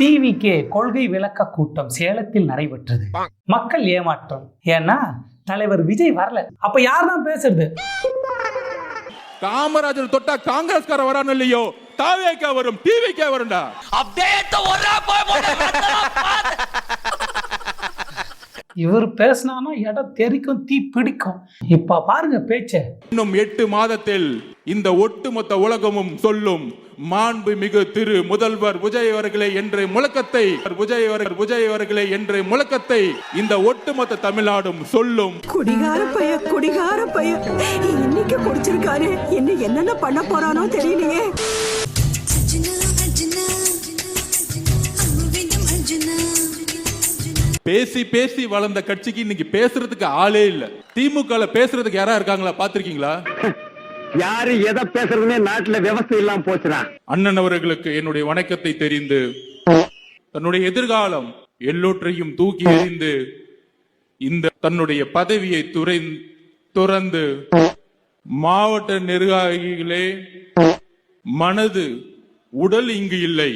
TVK கொள்கை விளக்க கூட்டம் சேலத்தில் நடைபெற்றது. மக்கள் ஏமாற்றம். ஏன்னா தலைவர் விஜய் வரல. அப்ப யார் தான் பேசுறது? காமராஜர் தொட்டா காங்கிரஸ்கார வரான்னு இல்லையோ? தாவேக்கா வரும் டிவிக்கே வரும்டா. இவர் பேசினானா இடம் தெரிக்கும் தீ பிடிக்கும். இப்ப பாருங்க பேச்ச. இன்னும் எட்டு மாதத்தில் இந்த ஒட்டுமொத்த உலகமும் சொல்லும் மாண்பு மிகு திரு முதல்வர் விஜய் அவர்களே என்ற முழக்கத்தை விஜய் அவர்கள் விஜய் அவர்களே என்ற முழக்கத்தை இந்த ஒட்டுமொத்த தமிழ்நாடும் சொல்லும். குடிகார பைய குடிகார பைய இன்னைக்கு குடிச்சிருக்காரு. இன்னும் என்னென்ன பண்ண போறானோ தெரியலையே. பேசி பேசி வளர்ந்த கட்சிக்கு இன்னைக்கு பேசுறதுக்கு ஆளே இல்ல. திமுக பேசுறதுக்கு யாரா இருக்காங்களா? பாத்திருக்கீங்களா? யாரு எதை பேசுறதுன்னே நாட்டுல விவசாயம் இல்லாம போச்சுடா. அண்ணன் அவர்களுக்கு என்னுடைய வணக்கத்தை தெரிந்து தன்னுடைய எதிர்காலம் எல்லோற்றையும் தூக்கி எறிந்து இந்த தன்னுடைய பதவியை துறை துறந்து மாவட்ட நிர்வாகிகளே மனது உடல் இங்கு இல்லை.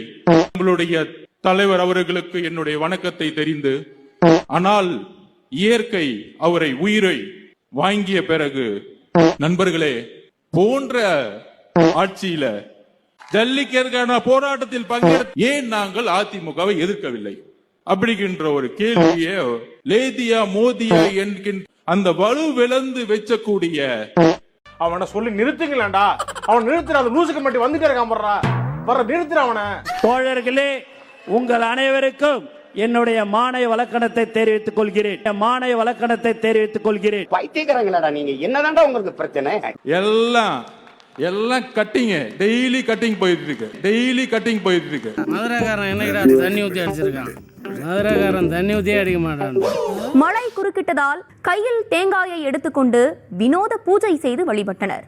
உங்களுடைய தலைவர் அவர்களுக்கு என்னுடைய வணக்கத்தை தெரிந்து ஆனால் இயற்கை அவரை உயிரை வாங்கிய பிறகு நண்பர்களே போன்ற ஆட்சியில ஜல்லிக்கற்கான போராட்டத்தில் பங்கேற்க ஏன் நாங்கள் அதிமுகவை எதிர்க்கவில்லை? அப்படிங்கின்ற ஒரு கேள்வியை லேதியா மோதியா என்கின்ற அந்த வலு விளந்து வெச்சக்கூடிய அவனை சொல்லி நிறுத்துங்களேன்டா. அவன் நிறுத்துற அந்த லூசுக்கு மட்டும் வந்துட்டே இருக்கான் போடுறா வர நிறுத்துற அவனை. தோழர்களே உங்கள் அனைவருக்கும் என்னுடைய மானை வழக்கணத்தை தெரிவித்துக் கொள்கிறேன். மானை வழக்கணத்தை தெரிவித்துக் கொள்கிறேன். பைத்தியக்காரங்களாடா நீங்க. என்னதான்டா உங்களுக்கு பிரச்சனை? எல்லாம் எல்லாம் கட்டிங்க டெய்லி கட்டிங் போயிட்டு இருக்கு டெய்லி கட்டிங் போயிட்டு இருக்கு மதுரைக்காரன் என்னடா தண்ணி ஊற்றி அடிச்சிருக்கான்? மதுரைக்காரன் தண்ணி ஊற்றியே அடிக்க மாட்டான். மழை குறுக்கிட்டதால் கையில் தேங்காயை எடுத்துக்கொண்டு வினோத பூஜை செய்து வழிபட்டனர்.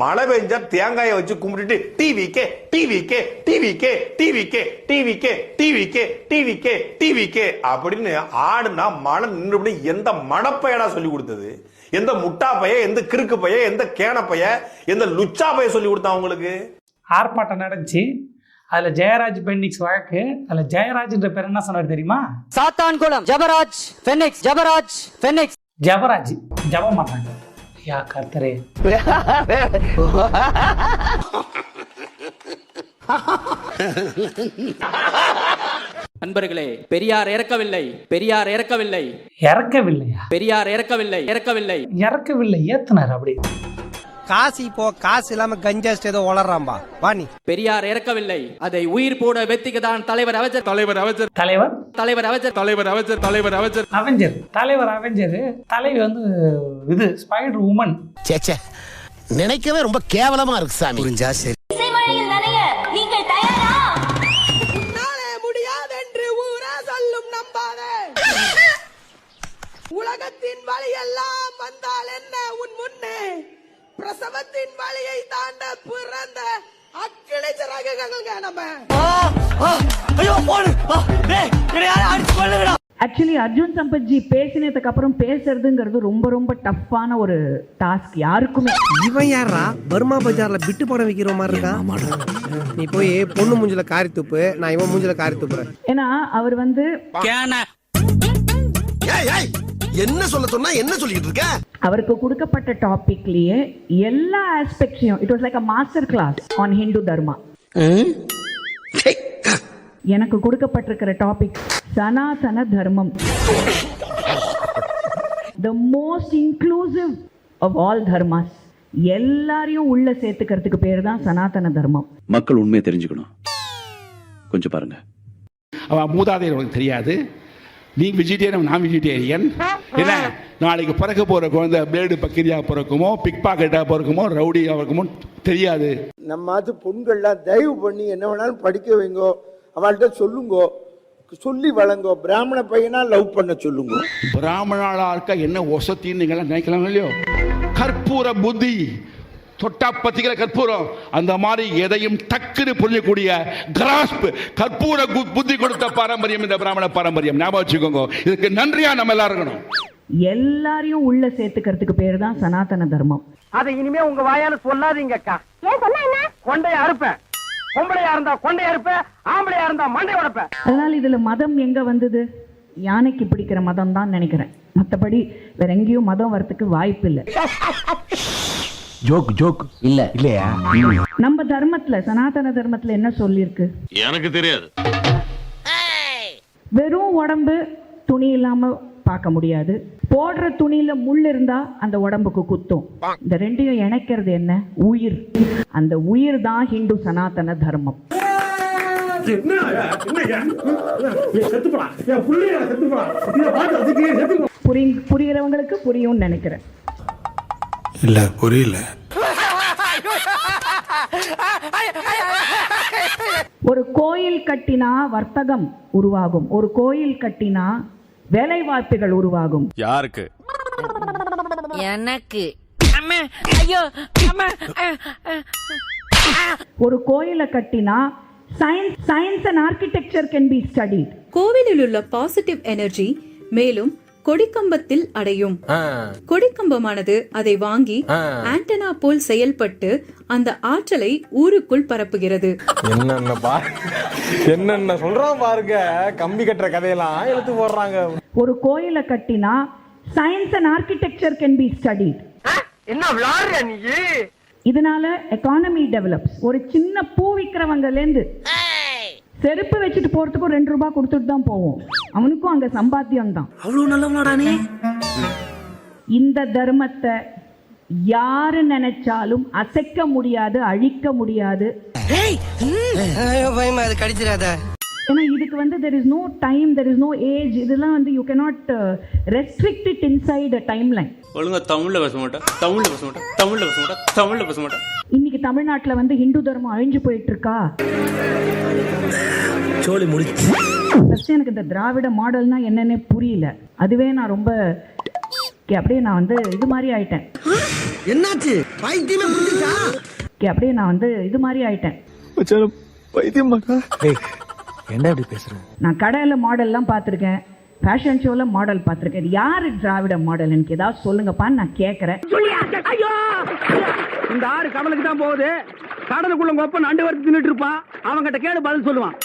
மழை பெஞ்சா தேங்காயை வச்சு கும்பிட்டுட்டு TV K TV K TV K TV K TV K TV K TV K TV K அப்படின்னு ஆடுனா மழை நின்றுபடி எந்த மடப்பையடா சொல்லி கொடுத்தது? எந்த முட்டா பைய எந்த கிறுக்கு பைய எந்த கேன பைய எந்த லுச்சா பைய சொல்லி கொடுத்தா உங்களுக்கு? ஆர்ப்பாட்டம் நடந்துச்சு. அதுல ஜெயராஜ் பெண்டிக்ஸ் வழக்கு. அதுல ஜெயராஜ்ன்ற பேர் என்ன சொன்னார் தெரியுமா? சாத்தான்குளம் ஜபராஜ் பெனிக்ஸ் ஜபராஜ் பெனிக்ஸ் ஜபராஜ் ஜப மாட்டாங்க யா கர்த்தரே. நண்பர்களே பெரியார் இறக்கவில்லை. பெரியார் இறக்கவில்லை. இறக்கவில்லையா? பெரியார் இறக்கவில்லை. இறக்கவில்லை. இறக்கவில்லை. ஏத்துனார் அப்படி. காசு இப்போ காசு இல்லாம கஞ்சாஸ்ட் ஏதோ வளர்றாம்பா வாணி பெரியார் இறக்கவில்லை. அதை உயிர் போட வெத்திக்கு தான் தலைவர் அவஜர். தலைவர் அவசர் தலைவர்? தலைவர் அவஜர். தலைவர் அவசர் தலைவர் அவசர் அவெஞ்சர். தலைவர் அவெஞ்சர். தலைவி வந்து இது ஸ்பைடர் உமன் சேச்சே நினைக்கவே ரொம்ப கேவலமா இருக்கு சாமி. புரிஞ்சா சரி. இசைமழையில் நனைய நீங்கள் தயாரா முடியாதென்று ஊரா சொல்லும் நம்பாதே உலகத்தின் வழியெல்லாம் வந்தால் என்ன உன் முன்னே பிரசவத்தின் வழியை தாண்ட பிறந்த நம்ம. ஆக்சுவலி அர்ஜுன் சம்பத் ஜி பேசினதுக்கு அப்புறம் பேசுறதுங்கிறது ரொம்ப ரொம்ப டஃப்பான ஒரு டாஸ்க். யாருக்குமே இவன் யாரா பர்மா பஜார்ல பிட்டு படம் விக்கிற மாதிரி இருக்கா? நீ போய் பொண்ணு மூஞ்சில காரி துப்பு. நான் இவன் மூஞ்சில காரி துப்புறேன். ஏன்னா அவர் வந்து என்ன சொல்ல சொன்னா என்ன சொல்லிட்டு இருக்க? அவருக்கு கொடுக்கப்பட்ட டாபிக்லயே எல்லா ஆஸ்பெக்டையும் it was like a master class on Hindu dharma எனக்கு கொடுக்கப்பட்டிருக்கிற டாபிக் சனாதன தர்மம். The most inclusive of all dharmas எல்லாரையும் உள்ள சேர்த்துக்கிறதுக்கு பேர் தான் சனாதன தர்மம். மக்கள் உண்மையை தெரிஞ்சுக்கணும். கொஞ்சம் பாருங்க. அவன் மூதாதையர் உனக்கு தெரியாது. நீ வெஜிடேரியன் நான் வெஜிடேரியன் என்ன? நாளைக்கு பிறக்க போற குழந்தை பிளேடு பக்கிரியா பிறக்குமோ பிக் பாக்கெட்டா பிறக்குமோ ரவுடியா பிறக்குமோ தெரியாது. நம்ம அது பொண்கள்லாம் தயவு பண்ணி என்ன வேணாலும் படிக்க வைங்கோ. அவள்கிட்ட சொல்லுங்கோ. சொல்லி வழங்கோ. பிராமண பையனா லவ் பண்ண சொல்லுங்க. பிராமணாளா இருக்க? என்ன ஒசத்தின்னு நீங்களாம் நினைக்கலாம் இல்லையோ? கற்பூர புத்தி. தொட்டா பத்திக்கிற கற்பூரம். அந்த மாதிரி எதையும் டக்குன்னு புரியக்கூடிய கிராஸ்ப் கற்பூர புத்தி கொடுத்த பாரம்பரியம் இந்த பிராமண பாரம்பரியம். ஞாபகம் வச்சுக்கோங்க. இதுக்கு நன்றியா நம்ம எல்லாரும் இருக்கணும். எல்லாரையும் உள்ள சேர்த்துக்கிறதுக்கு பேர் தான் சனாதன தர்மம். அதை இனிமே உங்க வாயால சொல்லாதீங்க அக்கா. ஏன் சொன்னா என்ன? கொண்டைய அறுப்பேன். பொம்பளையா இருந்தா கொண்டைய அறுப்பேன் ஆம்பளையா இருந்தா மண்டை உடைப்பேன். அதனால இதுல மதம் எங்க வந்தது? யானைக்கு பிடிக்கிற மதம் தான் நினைக்கிறேன். மற்றபடி வேற எங்கேயும் மதம் வரத்துக்கு வாய்ப்பு இல்லை ஜோக் ஜோக் இல்ல. இல்லையா? நம்ம தர்மத்துல சனாதன தர்மத்துல என்ன சொல்லியிருக்கு எனக்கு தெரியாது. வெறும் உடம்பு துணி இல்லாம பார்க்க முடியாது. போடுற துணியில முள் இருந்தா அந்த உடம்புக்கு குத்தும். இந்த ரெண்டையும் இணைக்கிறது என்ன? உயிர். அந்த உயிர் தான் ஹிந்து சனாதன தர்மம். புரி புரிகிறவங்களுக்கு புரியும்னு நினைக்கிறேன். இல்ல புரியல. ஒரு கோயில் கட்டினா வர்த்தகம் உருவாகும். ஒரு கோயில் கட்டினா வேலை வாய்ப்புகள் உருவாகும். யாருக்கு? எனக்கு. ஐயோ ஒரு கோயிலை கட்டினா science science and architecture can be studied கோவிலில் உள்ள பாசிட்டிவ் எனர்ஜி மேலும் கொடிக்கம்பத்தில் அடையும். கொடிக்கம்பமானது அதை வாங்கி ஆண்டனா போல் செயல்பட்டு அந்த ஆற்றலை ஊருக்குள் பரப்புகிறது. என்னென்ன சொல்றான் பாருங்க. கம்பி கட்டுற கதையெல்லாம் எழுத்து போடுறாங்க. ஒரு கோயிலை கட்டினா science and architecture can be studied என்ன விளாடுற நீ? இதனால எக்கானமி டெவலப்ஸ் ஒரு சின்ன பூ விற்கிறவங்கலேருந்து செருப்பு வச்சுட்டு போறதுக்கும் ரெண்டு ரூபாய் கொடுத்துட்டு தான் போவோம். அவனுக்கும் அங்க சம்பாத்தியம் தான் அவ்வளவு நல்லவனாடானே இந்த தர்மத்தை யாரு நினைச்சாலும் அசைக்க முடியாது அழிக்க முடியாது. பயமா அது கடிச்சிடாத ஏன்னா இதுக்கு வந்து there is no time there is no age இதெல்லாம் வந்து you cannot restrict it inside a timeline ஒழுங்கா தமிழ்ல பேச மாட்டேன் தமிழ்ல பேச மாட்டேன் தமிழ்ல பேச மாட்டேன் தமிழ்ல பேச மாட்டேன். தமிழ்நாட்டுல வந்து ஹிந்து தர்மம் அழிஞ்சு போயிட்டு இருக்கா சோழி முடிச்சு ஃபர்ஸ்ட் எனக்கு இந்த திராவிட மாடல்னா என்னன்னே புரியல. அதுவே நான் ரொம்ப கே, அப்படியே நான் வந்து இது மாதிரி ஆயிட்டேன். என்னாச்சு? பைத்தியமே முடிஞ்சிச்சா? அப்படியே நான் வந்து இது மாதிரி ஆயிட்டேன். பைத்தியம் என்ன இப்படி பேசுற? நான் கடையில் மாடல்லாம் பார்த்துருக்கேன். ஃபேஷன் ஷோவில் மாடல் பார்த்துருக்கேன். யாரு திராவிட மாடல் எனக்கு ஏதாவது சொல்லுங்கப்பான்னு நான் கேட்குறேன் இந்த ஆறு கடலுக்கு தான் போகுது. கடலுக்குள்ள அப்பா நண்டு வறுத்து தின்னுட்டு இருப்பான் அவன்கிட்ட கேடு பதில் சொல்லுவான்.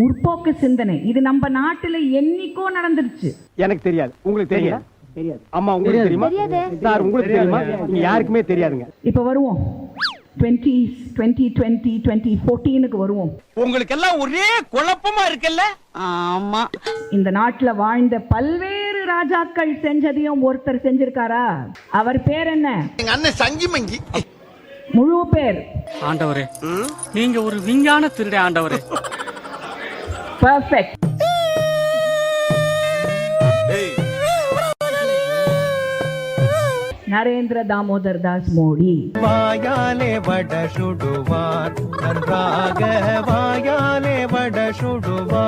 முற்போக்கு சிந்தனை. இது நம்ம நாட்டில் என்னைக்கோ நடந்துருச்சு. எனக்கு தெரியாது. உங்களுக்கு தெரியாது? தெரியாது. அம்மா உங்களுக்கு தெரியுமா? சார் உங்களுக்கு தெரியுமா? யாருக்குமே தெரியாதுங்க. இப்போ வருவோம். டுவெண்ட்டி டுவெண்ட்டி டுவெண்ட்டி டுவெண்ட்டி ஃபோர்டீனுக்கு வருவோம். உங்களுக்கு எல்லாம் ஒரே குழப்பமா இருக்குல்ல? ஆமா. இந்த நாட்டுல வாழ்ந்த பல்வேறு ராஜாக்கள் செஞ்சதையும் ஒருத்தர் செஞ்சிருக்காரா? அவர் பேர் என்ன? எங்க அண்ணன் சங்கி மங்கி. முழு பேர். ஆண்டவரே நீங்க ஒரு விஞ்ஞான திருட ஆண்டவரே. பர்ஃபெக்ட் నరేంద్ర దామోదర్ దాస్ మోడీ. వాయాలే వడ శుడువా రాగ వాయాలే వడ శుడువా